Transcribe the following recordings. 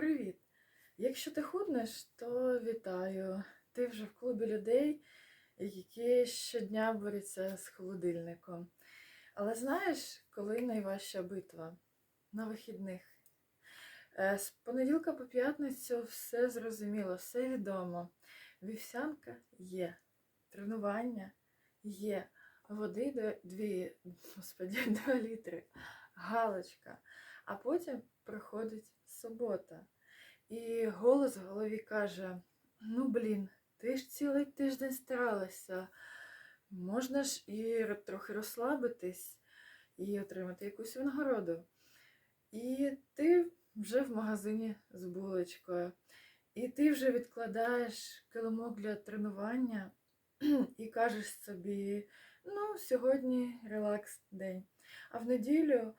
Привіт! Якщо ти худнеш, то вітаю. Ти вже в клубі людей, які щодня борються з холодильником. Але знаєш, коли найважча битва? На вихідних. Е, З понеділка по п'ятницю все зрозуміло, все відомо. Вівсянка є, тренування є, води до- дві, господи, літри, галочка. А потім приходить субота. І голос в голові каже: Ну, блін, ти ж цілий тиждень старалася. Можна ж і трохи розслабитись і отримати якусь винагороду. І ти вже в магазині з булочкою. І ти вже відкладаєш килимок для тренування і кажеш собі, ну, сьогодні релакс день. А в неділю,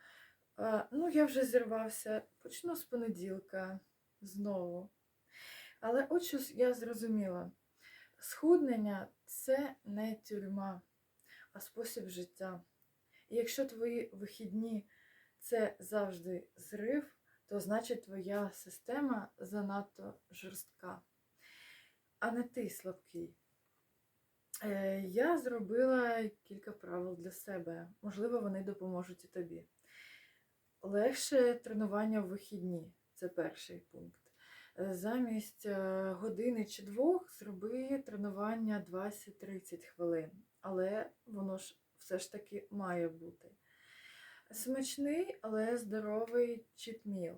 ну, я вже зірвався, почну з понеділка знову. Але от що я зрозуміла: схуднення це не тюрма, а спосіб життя. І якщо твої вихідні це завжди зрив, то значить твоя система занадто жорстка, а не ти слабкий. Е, Я зробила кілька правил для себе. Можливо, вони допоможуть і тобі. Легше тренування в вихідні це перший пункт. Е, Замість е, години чи двох зроби тренування 20-30 хвилин, але воно ж все ж таки має бути. Смачний, але здоровий читміл.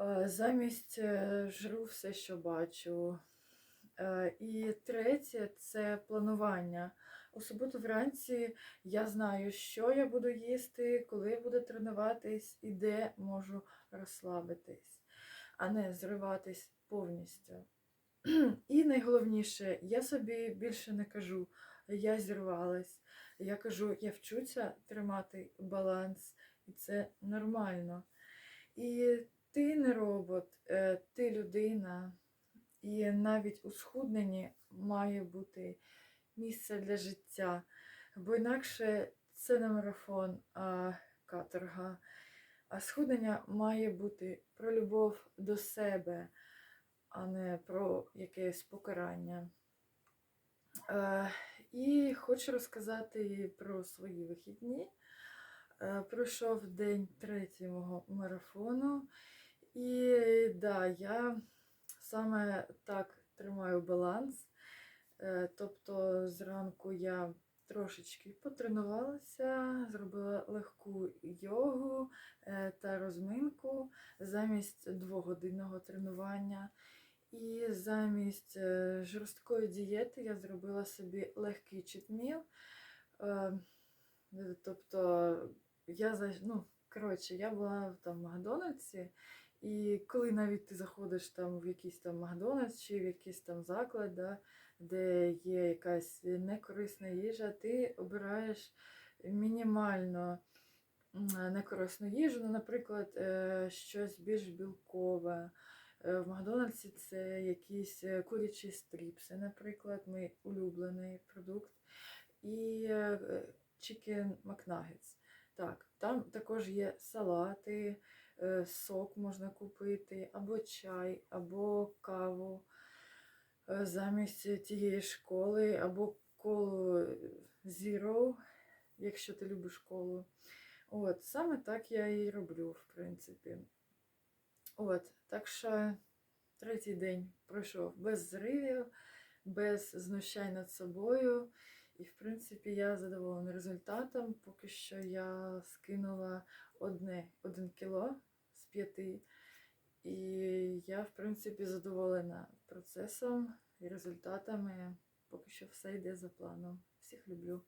Е, Замість жру все, що бачу. І третє це планування. У суботу вранці я знаю, що я буду їсти, коли я буду тренуватись і де можу розслабитись, а не зриватись повністю. І найголовніше, я собі більше не кажу, я зірвалась. Я кажу, я вчуся тримати баланс, і це нормально. І ти не робот, е, ти людина. І навіть у схудненні має бути місце для життя. Бо інакше це не марафон, а каторга. А схуднення має бути про любов до себе, а не про якесь покарання. Е, І хочу розказати про свої вихідні. Е, Пройшов день третього марафону. І да, я саме так тримаю баланс. Е, Тобто зранку я трошечки потренувалася, зробила легку йогу е, та розминку замість двогодинного тренування. І замість е, жорсткої дієти я зробила собі легкий читміл. Тобто я ну, коротше, я була там в Макдональдсі, і коли навіть ти заходиш там в якийсь там Макдональдс чи в якийсь там заклад, да, де є якась некорисна їжа, ти обираєш мінімально некорисну їжу, ну, наприклад, е, щось більш білкове. Е, В Макдональдсі це якісь е, курячі стріпси, наприклад, мій улюблений продукт. І Chicken McNuggets. Так, там також є салати, сок можна купити, або чай, або каву замість тієї школи, або колу Zero, якщо ти любиш колу. От, саме так я і роблю, в принципі. От, так що третій день пройшов без зривів, без знущань над собою. І, в принципі, я задоволена результатом. Поки що я скинула одне, один кіло з п'яти. І я, в принципі, задоволена процесом і результатами. Поки що все йде за планом. Всіх люблю.